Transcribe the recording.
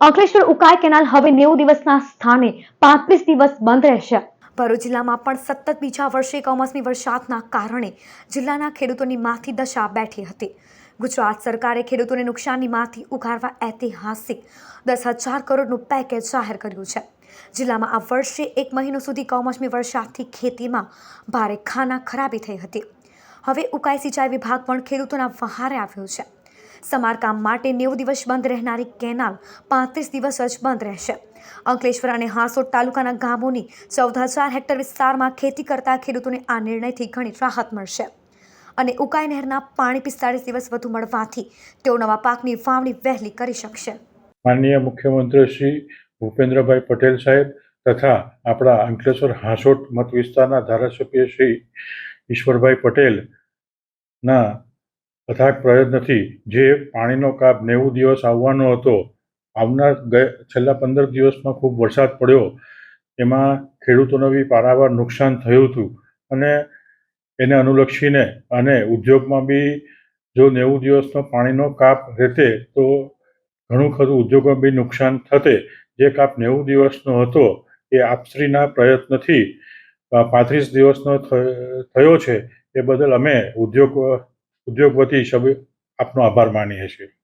Ankleshwar Ukai canal હવે નેવું દિવસના સ્થાને પાંત્રીસ દિવસ બંધ રહેશે. ભરૂચ જિલ્લામાં પણ સતત બીજા વર્ષે કમોસમી વરસાદના કારણે જિલ્લાના ખેડૂતોની માથી દશા બેઠી હતી. ગુજરાત સરકારે ખેડૂતોને નુકસાનની માથી ઉગારવા ઐતિહાસિક દસ હજાર કરોડનું પેકેજ જાહેર કર્યું છે. જિલ્લામાં આ વર્ષે એક મહિનો સુધી કમોસમી વરસાદથી ખેતીમાં ભારે ખાના ખરાબી થઈ હતી. હવે ઉકાઈ સિંચાઈ વિભાગ પણ ખેડૂતોના વહારે આવ્યો છે. સમારકામ માટે નેવું દિવસ બંધ રહેનારી કેનાલ પાંત્રીસ દિવસ જ બંધ રહેશે. અંકલેશ્વર અને હાંસોટ તાલુકાના ગામોની ચૌદ હજાર હેક્ટર વિસ્તારમાં ખેતી કરતા ખેડૂતોને આ નિર્ણયથી ઘણી રાહત મળશે. અને ઉકાઈ નહેરના પાણી પિસ્તાળીસ દિવસ વધુ મળવાથી તેઓ નવા પાકની વાવણી વહેલી કરી શકશે. માનનીય મુખ્યમંત્રી શ્રી ભૂપેન્દ્રભાઈ પટેલ સાહેબ તથા આપણા અંકલેશ્વર હાંસોટ મત વિસ્તારના ધારાસભ્ય શ્રી ઈશ્વરભાઈ પટેલના અથાગ પ્રયત્નથી જે પાણીનો કાપ નેવું દિવસ આવવાનો હતો, આવનાર છેલ્લા પંદર દિવસમાં ખૂબ વરસાદ પડ્યો. એમાં ખેડૂતોને બી પારાવાર નુકસાન થયું હતું અને એને અનુલક્ષીને અને ઉદ્યોગમાં બી જો નેવું દિવસનો પાણીનો કાપ રહેતે તો ઘણું ખરું ઉદ્યોગમાં બી નુકસાન થતે. જે કાપ નેવું દિવસનો હતો એ આપશ્રીના પ્રયત્નથી પાંત્રીસ દિવસનો થયો છે. એ બદલ અમે ઉદ્યોગ ઉદ્યોગ હિસાબે આપનો આભાર માનીએ છીએ.